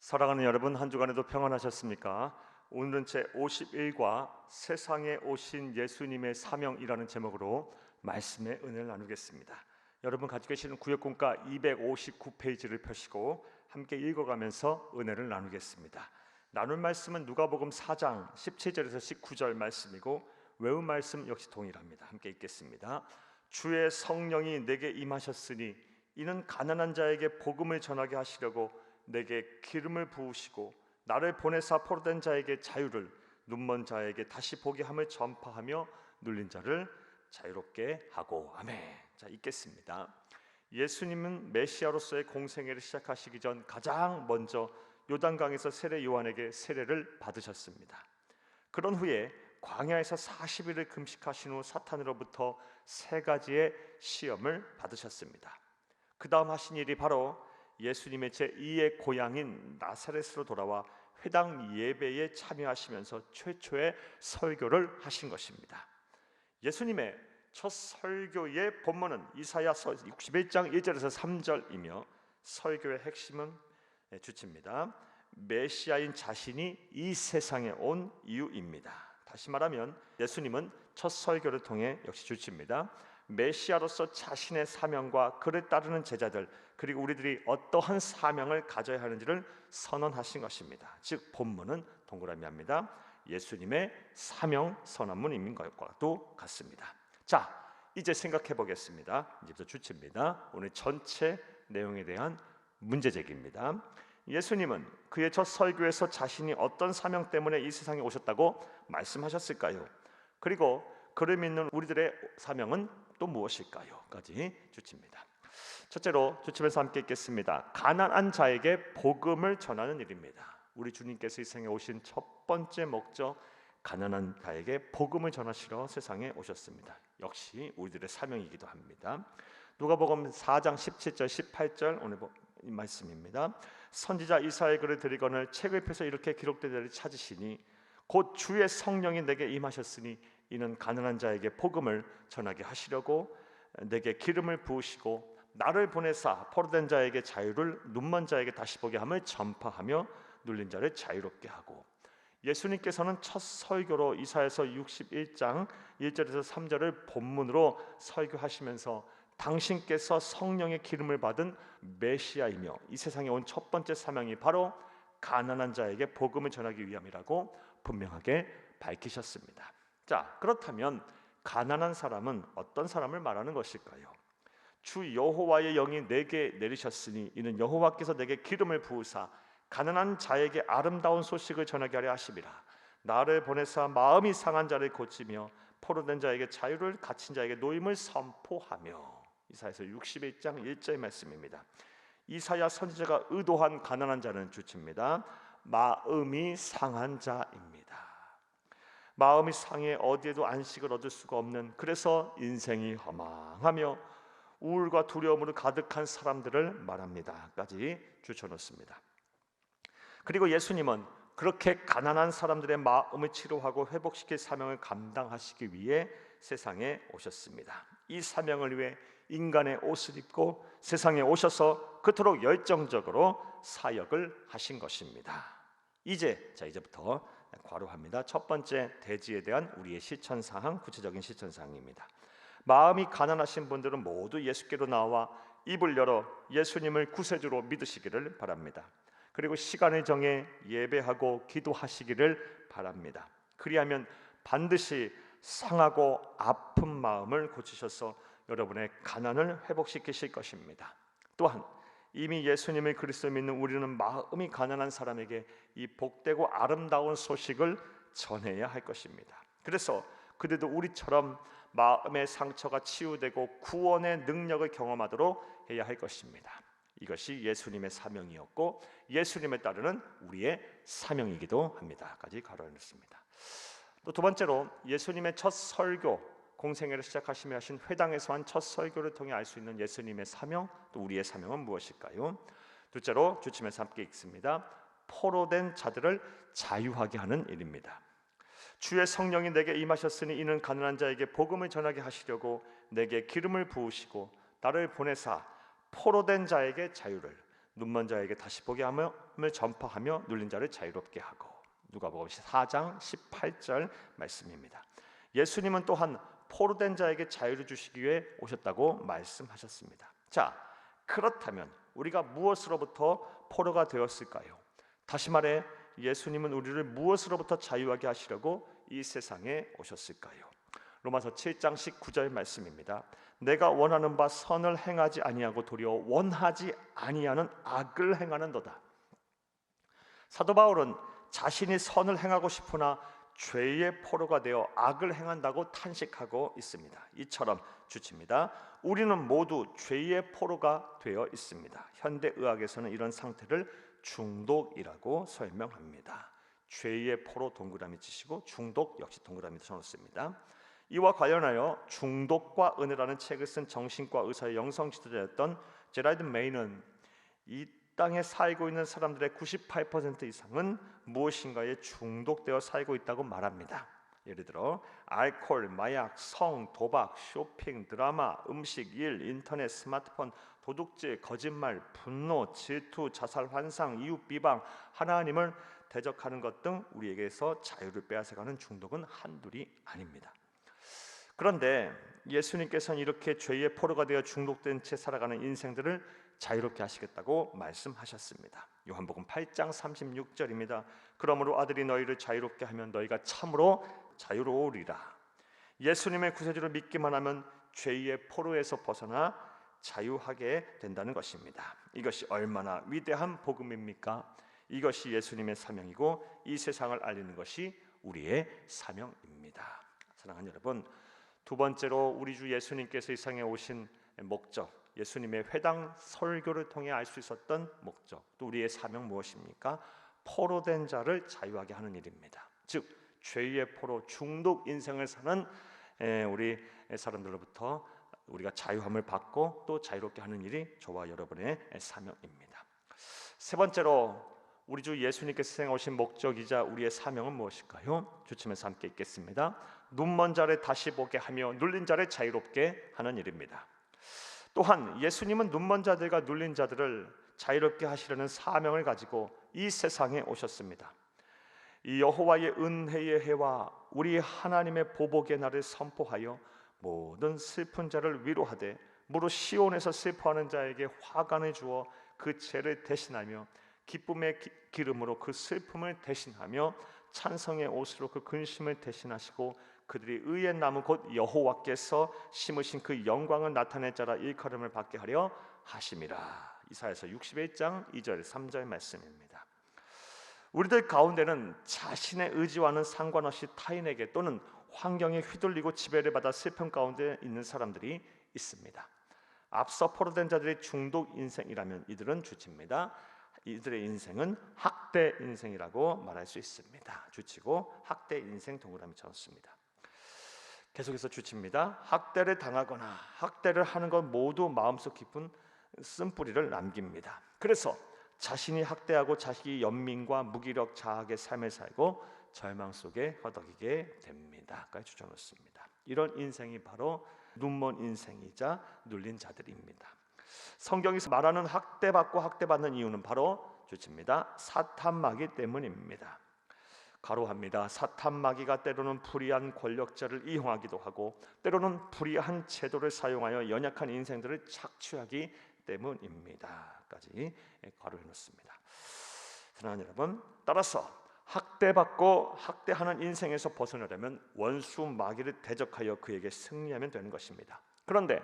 사랑하는 여러분 한 주간에도 평안하셨습니까? 오늘은 제 51과 세상에 오신 예수님의 사명이라는 제목으로 말씀의 은혜를 나누겠습니다. 여러분 가지고 계시는 구역공가 259페이지를 펴시고 함께 읽어가면서 은혜를 나누겠습니다. 나눌 말씀은 누가복음 4장 17절에서 19절 말씀이고 외운 말씀 역시 동일합니다. 함께 읽겠습니다. 주의 성령이 내게 임하셨으니 이는 가난한 자에게 복음을 전하게 하시려고 내게 기름을 부으시고 나를 보내사 포로된 자에게 자유를 눈먼 자에게 다시 보게 함을 전파하며 눌린 자를 자유롭게 하고 아멘. 자 읽겠습니다. 예수님은 메시아로서의 공생애를 시작하시기 전 가장 먼저 요단강에서 세례 요한에게 세례를 받으셨습니다. 그런 후에 광야에서 40일을 금식하신 후 사탄으로부터 세 가지의 시험을 받으셨습니다. 그 다음 하신 일이 바로 예수님의 제2의 고향인 나사렛으로 돌아와 회당 예배에 참여하시면서 최초의 설교를 하신 것입니다. 예수님의 첫 설교의 본문은 이사야서 61장 1절에서 3절이며 설교의 핵심은 주치입니다. 메시아인 자신이 이 세상에 온 이유입니다. 다시 말하면 예수님은 첫 설교를 통해 역시 주치입니다. 메시아로서 자신의 사명과 그를 따르는 제자들 그리고 우리들이 어떠한 사명을 가져야 하는지를 선언하신 것입니다. 즉 본문은 동그라미 합니다. 예수님의 사명 선언문인 것과도 같습니다. 자, 이제 생각해 보겠습니다. 이제부터 주체입니다. 오늘 전체 내용에 대한 문제 제기입니다. 예수님은 그의 첫 설교에서 자신이 어떤 사명 때문에 이 세상에 오셨다고 말씀하셨을까요? 그리고 그를 믿는 우리들의 사명은 또 무엇일까요?까지 주칩니다. 첫째로 주침에서 함께 읽겠습니다. 가난한 자에게 복음을 전하는 일입니다. 우리 주님께서 이 생에 오신 첫 번째 목적 가난한 자에게 복음을 전하시러 세상에 오셨습니다. 역시 우리들의 사명이기도 합니다. 누가복음 4장 17절 18절 오늘 말씀입니다. 선지자 이사의 글을 드리거늘 책을 펴서 이렇게 기록되기를 찾으시니 곧 주의 성령이 내게 임하셨으니 이는 가난한 자에게 복음을 전하게 하시려고 내게 기름을 부으시고 나를 보내사 포로된 자에게 자유를 눈먼 자에게 다시 보게 함을 전파하며 눌린 자를 자유롭게 하고 예수님께서는 첫 설교로 이사에서 61장 1절에서 3절을 본문으로 설교하시면서 당신께서 성령의 기름을 받은 메시아이며 이 세상에 온 첫 번째 사명이 바로 가난한 자에게 복음을 전하기 위함이라고 분명하게 밝히셨습니다. 자, 그렇다면 가난한 사람은 어떤 사람을 말하는 것일까요? 주 여호와의 영이 내게 내리셨으니 이는 여호와께서 내게 기름을 부으사 가난한 자에게 아름다운 소식을 전하게 하려 하심이라 나를 보내사 마음이 상한 자를 고치며 포로된 자에게 자유를 갇힌 자에게 노임을 선포하며 이사야서 61장 1절의 말씀입니다. 이사야 선지자가 의도한 가난한 자는 주치입니다. 마음이 상한 자입니다. 마음이 상해 어디에도 안식을 얻을 수가 없는 그래서 인생이 허망하며 우울과 두려움으로 가득한 사람들을 말합니다.까지 주쳐놓습니다. 그리고 예수님은 그렇게 가난한 사람들의 마음을 치료하고 회복시킬 사명을 감당하시기 위해 세상에 오셨습니다. 이 사명을 위해 인간의 옷을 입고 세상에 오셔서 그토록 열정적으로 사역을 하신 것입니다. 이제 자 이제부터 과로합니다. 첫 번째 대지에 대한 우리의 실천 사항, 구체적인 실천 사항입니다. 마음이 가난하신 분들은 모두 예수께로 나와 입을 열어 예수님을 구세주로 믿으시기를 바랍니다. 그리고 시간을 정해 예배하고 기도하시기를 바랍니다. 그리하면 반드시 상하고 아픈 마음을 고치셔서 여러분의 가난을 회복시키실 것입니다. 또한 이미 예수님을 그리스도 믿는 우리는 마음이 가난한 사람에게 이 복되고 아름다운 소식을 전해야 할 것입니다. 그래서 그들도 우리처럼 마음의 상처가 치유되고 구원의 능력을 경험하도록 해야 할 것입니다. 이것이 예수님의 사명이었고 예수님에 따르는 우리의 사명이기도 합니다.까지 가로냈습니다. 또 두 번째로 예수님의 첫 설교 공생애를 시작하시며 하신 회당에서 한 첫 설교를 통해 알 수 있는 예수님의 사명 또 우리의 사명은 무엇일까요? 둘째로 주침에서 함께 읽습니다. 포로된 자들을 자유하게 하는 일입니다. 주의 성령이 내게 임하셨으니 이는 가난한 자에게 복음을 전하게 하시려고 내게 기름을 부으시고 나를 보내사 포로된 자에게 자유를 눈먼 자에게 다시 보게 함을 전파하며 눌린 자를 자유롭게 하고 누가복음 4장 18절 말씀입니다. 예수님은 또한 포로된 자에게 자유를 주시기 위해 오셨다고 말씀하셨습니다. 자, 그렇다면 우리가 무엇으로부터 포로가 되었을까요? 다시 말해 예수님은 우리를 무엇으로부터 자유하게 하시려고 이 세상에 오셨을까요? 로마서 7장 19절 말씀입니다. 내가 원하는 바 선을 행하지 아니하고 도리어 원하지 아니하는 악을 행하는 도다. 사도 바울은 자신이 선을 행하고 싶으나 죄의 포로가 되어 악을 행한다고 탄식하고 있습니다. 이처럼 주칩니다. 우리는 모두 죄의 포로가 되어 있습니다. 현대 의학에서는 이런 상태를 중독이라고 설명합니다. 죄의 포로 동그라미 치시고 중독 역시 동그라미 쳐놓습니다. 이와 관련하여 중독과 은혜라는 책을 쓴 정신과 의사의 영성 지도자였던 제라드 메이는 이 땅에 살고 있는 사람들의 98% 이상은 무엇인가에 중독되어 살고 있다고 말합니다. 예를 들어 알코올, 마약, 성, 도박, 쇼핑, 드라마, 음식, 일, 인터넷, 스마트폰, 도둑질, 거짓말, 분노, 질투, 자살 환상, 이웃 비방, 하나님을 대적하는 것 등 우리에게서 자유를 빼앗아가는 중독은 한둘이 아닙니다. 그런데 예수님께서는 이렇게 죄의 포로가 되어 중독된 채 살아가는 인생들을 자유롭게 하시겠다고 말씀하셨습니다. 요한복음 8장 36절입니다. 그러므로 아들이 너희를 자유롭게 하면 너희가 참으로 자유로우리라. 예수님의 구세주를 믿기만 하면 죄의 포로에서 벗어나 자유하게 된다는 것입니다. 이것이 얼마나 위대한 복음입니까? 이것이 예수님의 사명이고 이 세상을 알리는 것이 우리의 사명입니다. 사랑하는 여러분, 두 번째로 우리 주 예수님께서 이 세상에 오신 목적, 예수님의 회당 설교를 통해 알 수 있었던 목적, 또 우리의 사명 무엇입니까? 포로 된 자를 자유하게 하는 일입니다. 즉 죄의 포로 중독 인생을 사는 우리 사람들로부터 우리가 자유함을 받고 또 자유롭게 하는 일이 저와 여러분의 사명입니다. 세 번째로 우리 주 예수님께서 생 오신 목적이자 우리의 사명은 무엇일까요? 주침에서 함께 읽겠습니다. 눈먼 자를 다시 보게 하며 눌린 자를 자유롭게 하는 일입니다. 또한 예수님은 눈먼 자들과 눌린 자들을 자유롭게 하시려는 사명을 가지고 이 세상에 오셨습니다. 이 여호와의 은혜의 해와 우리 하나님의 보복의 날을 선포하여 모든 슬픈 자를 위로하되 무릇 시온에서 슬퍼하는 자에게 화관을 주어 그 죄를 대신하며 기쁨의 기름으로 그 슬픔을 대신하며 찬성의 옷으로 그 근심을 대신하시고 그들이 의의 나무 곧 여호와께서 심으신 그 영광을 나타낼 자라 일컬음을 받게 하려 하심이라. 이사야서 61장 2절 3절 말씀입니다. 우리들 가운데는 자신의 의지와는 상관없이 타인에게 또는 환경에 휘둘리고 지배를 받아 슬픔 가운데 있는 사람들이 있습니다. 앞서 포로된 자들의 중독 인생이라면 이들은 주치입니다. 이들의 인생은 학대 인생이라고 말할 수 있습니다. 주치고 학대 인생 동그라미 쳤습니다. 계속해서 주칩니다. 학대를 당하거나 학대를 하는 것 모두 마음속 깊은 쓴뿌리를 남깁니다. 그래서 자신이 학대하고 자식이 연민과 무기력 자학의 삶을 살고 절망 속에 허덕이게 됩니다.까지 주장놓습니다. 이런 인생이 바로 눈먼 인생이자 눌린 자들입니다. 성경에서 말하는 학대받고 학대받는 이유는 바로 주칩니다. 사탄마귀 때문입니다. 가로합니다. 사탄 마귀가 때로는 불의한 권력자를 이용하기도 하고 때로는 불의한 제도를 사용하여 연약한 인생들을 착취하기 때문입니다.까지 가로해 놓습니다. 사랑하는 여러분, 따라서 학대받고 학대하는 인생에서 벗어나려면 원수 마귀를 대적하여 그에게 승리하면 되는 것입니다. 그런데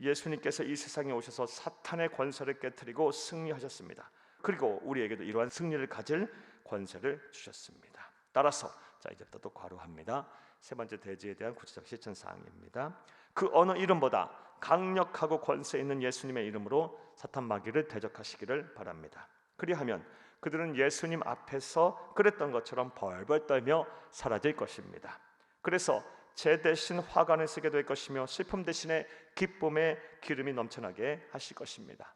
예수님께서 이 세상에 오셔서 사탄의 권세를 깨뜨리고 승리하셨습니다. 그리고 우리에게도 이러한 승리를 가질 권세를 주셨습니다. 따라서 자 이제부터 또 과로합니다. 세 번째 대지에 대한 구체적 실천 사항입니다. 그 어느 이름보다 강력하고 권세 있는 예수님의 이름으로 사탄 마귀를 대적하시기를 바랍니다. 그리하면 그들은 예수님 앞에서 그랬던 것처럼 벌벌 떨며 사라질 것입니다. 그래서 제 대신 화관을 쓰게 될 것이며 슬픔 대신에 기쁨의 기름이 넘쳐나게 하실 것입니다.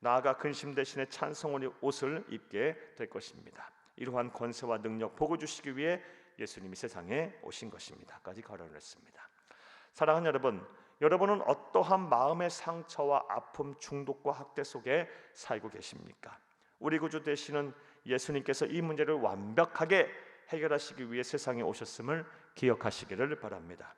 나아가 근심 대신에 찬송의 옷을 입게 될 것입니다. 이러한 권세와 능력 보고 주시기 위해 예수님이 세상에 오신 것입니다.까지 가르쳤습니다. 사랑하는 여러분, 여러분은 어떠한 마음의 상처와 아픔, 중독과 학대 속에 살고 계십니까? 우리 구주 되시는 예수님께서 이 문제를 완벽하게 해결하시기 위해 세상에 오셨음을 기억하시기를 바랍니다.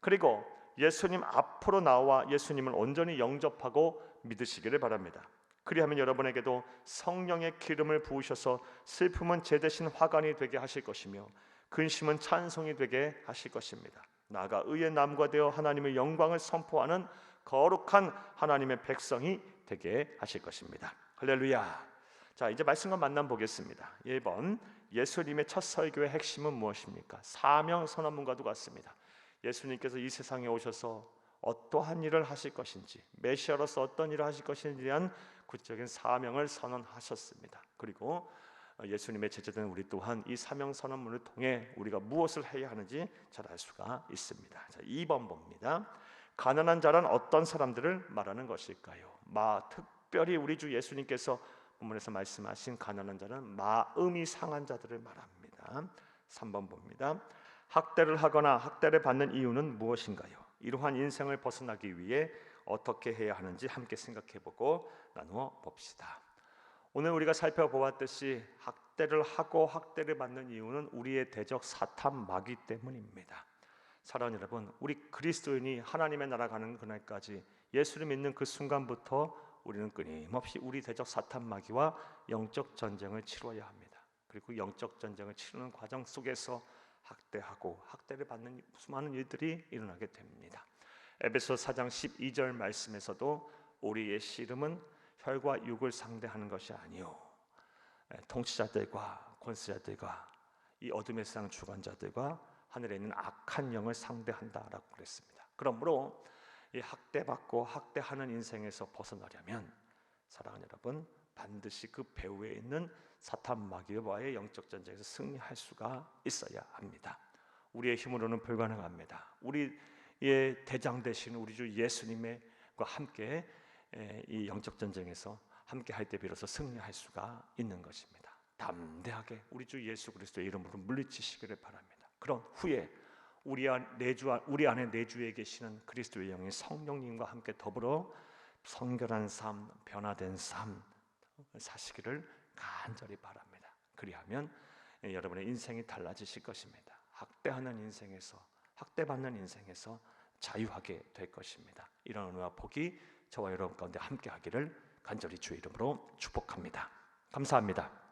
그리고 예수님 앞으로 나와 예수님을 온전히 영접하고 믿으시기를 바랍니다. 그리하면 여러분에게도 성령의 기름을 부으셔서 슬픔은 제 대신 화관이 되게 하실 것이며 근심은 찬송이 되게 하실 것입니다. 나아가 의의 남과 되어 하나님의 영광을 선포하는 거룩한 하나님의 백성이 되게 하실 것입니다. 할렐루야. 자, 이제 말씀과 만남 보겠습니다. 1번 예수님의 첫 설교의 핵심은 무엇입니까? 사명 선언문과도 같습니다. 예수님께서 이 세상에 오셔서 어떠한 일을 하실 것인지, 메시아로서 어떤 일을 하실 것인지에 대한 구체적인 사명을 선언하셨습니다. 그리고 예수님의 제자된 우리 또한 이 사명 선언문을 통해 우리가 무엇을 해야 하는지 잘 알 수가 있습니다. 자, 2번 봅니다. 가난한 자란 어떤 사람들을 말하는 것일까요? 마 특별히 우리 주 예수님께서 본문에서 말씀하신 가난한 자는 마음이 상한 자들을 말합니다. 3번 봅니다. 학대를 하거나 학대를 받는 이유는 무엇인가요? 이러한 인생을 벗어나기 위해 어떻게 해야 하는지 함께 생각해 보고 나누어 봅시다. 오늘 우리가 살펴보았듯이 학대를 하고 학대를 받는 이유는 우리의 대적 사탄 마귀 때문입니다. 사랑하는 여러분, 우리 그리스도인이 하나님의 나라 가는 그날까지 예수를 믿는 그 순간부터 우리는 끊임없이 우리 대적 사탄 마귀와 영적 전쟁을 치러야 합니다. 그리고 영적 전쟁을 치르는 과정 속에서 학대하고 학대를 받는 수많은 일들이 일어나게 됩니다. 에베소 4장 12절 말씀에서도 우리의 씨름은 혈과 육을 상대하는 것이 아니요 통치자들과 권세자들과 이 어둠의 세상 주관자들과 하늘에 있는 악한 영을 상대한다라고 그랬습니다. 그러므로 이 학대받고 학대하는 인생에서 벗어나려면 사랑하는 여러분 반드시 그 배후에 있는 사탄 마귀와의 영적 전쟁에서 승리할 수가 있어야 합니다. 우리의 힘으로는 불가능합니다. 우리 의 대장 되신 우리 주 예수님과 함께 이 영적 전쟁에서 함께 할 때 비로소 승리할 수가 있는 것입니다. 담대하게 우리 주 예수 그리스도의 이름으로 물리치시기를 바랍니다. 그런 후에 우리 안 내주 우리 안에 내주에 계시는 그리스도의 영의 성령님과 함께 더불어 성결한 삶, 변화된 삶 사시기를 간절히 바랍니다. 그리하면 여러분의 인생이 달라지실 것입니다. 학대하는 인생에서 학대받는 인생에서 자유하게 될 것입니다. 이런 은혜와 복이 저와 여러분 가운데 함께 하기를 간절히 주의 이름으로 축복합니다. 감사합니다.